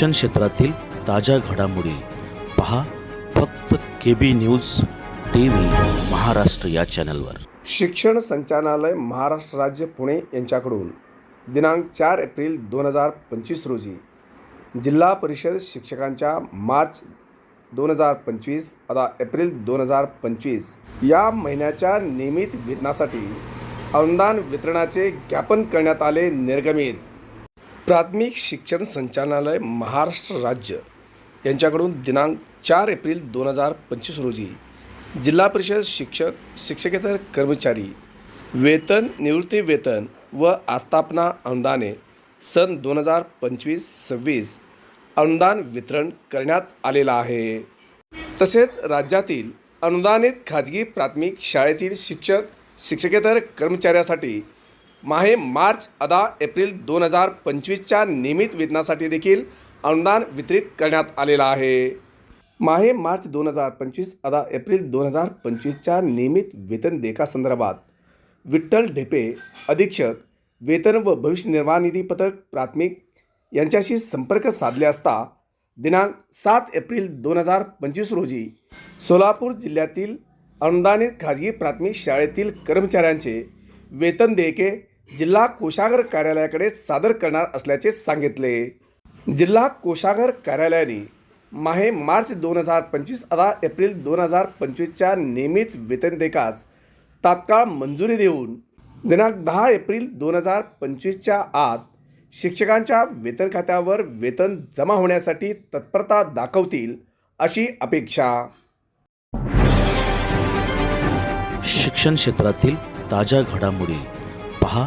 शिक्षण क्षेत्रातील ताज्या घडामोडी पहा फक्त K B news T V Maharashtra या चॅनलवर. शिक्षण संचालनालय महाराष्ट्र राज्य पुणे यांच्याकडून दिनांक चार एप्रिल दोन हजार पंचवीस रोजी जिल्हा परिषद शिक्षकांच्या मार्च दोन हजार पंचवीस आता एप्रिल दोन हजार पंचवीस या महिन्याच्या नियमित वेतनासाठी अनुदान वितरणाचे ज्ञापन करण्यात आले निर्गमित. प्राथमिक शिक्षण संचालनालय महाराष्ट्र राज्य यांच्याकडून दिनांक चार एप्रिल दोन हजार पंचवीस रोजी जिल्हा परिषद शिक्षक शिक्षकेतर कर्मचारी वेतन निवृत्ती वेतन व आस्थापना अनुदाने सन दोन हजार पंचवीस सव्वीस अनुदान वितरण करण्यात आलेलं आहे. तसेच राज्यातील अनुदानित खाजगी प्राथमिक शाळेतील शिक्षक शिक्षकेतर कर्मचाऱ्यासाठी माहे मार्च अदा एप्रिल दोन हजार पंचवीसच्या नियमित वेतनासाठी देखील अनुदान वितरित करण्यात आलेलं आहे. माहे मार्च दोन हजार पंचवीस अदा एप्रिल दोन हजार पंचवीसच्या नियमित वेतन देखासंदर्भात विठ्ठल ढेपे अधीक्षक वेतन व भविष्य निर्वाह निधी पथक प्राथमिक यांच्याशी संपर्क साधले असता दिनांक सात एप्रिल दोन हजार पंचवीस रोजी सोलापूर जिल्ह्यातील अनुदानित खाजगी प्राथमिक शाळेतील कर्मचाऱ्यांचे वेतन देयके जिल्हा कोषागार कार्यालयाकडे सादर करणार असल्याचे सांगितले. जिल्हा कोषागार कार्यालयाने माहे मार्च दोन हजार पंचवीस अदा एप्रिल दोन हजार पंचवीसच्या नियमित वेतन देकास तात्काळ मंजुरी देऊन दिनांक दहा एप्रिल दोन हजार पंचवीसच्या आत शिक्षकांच्या वेतन खात्यावर वेतन जमा होण्यासाठी तत्परता दाखवतील अशी अपेक्षा. शिक्षण क्षेत्रातील ताज्या घडामोडी पहा.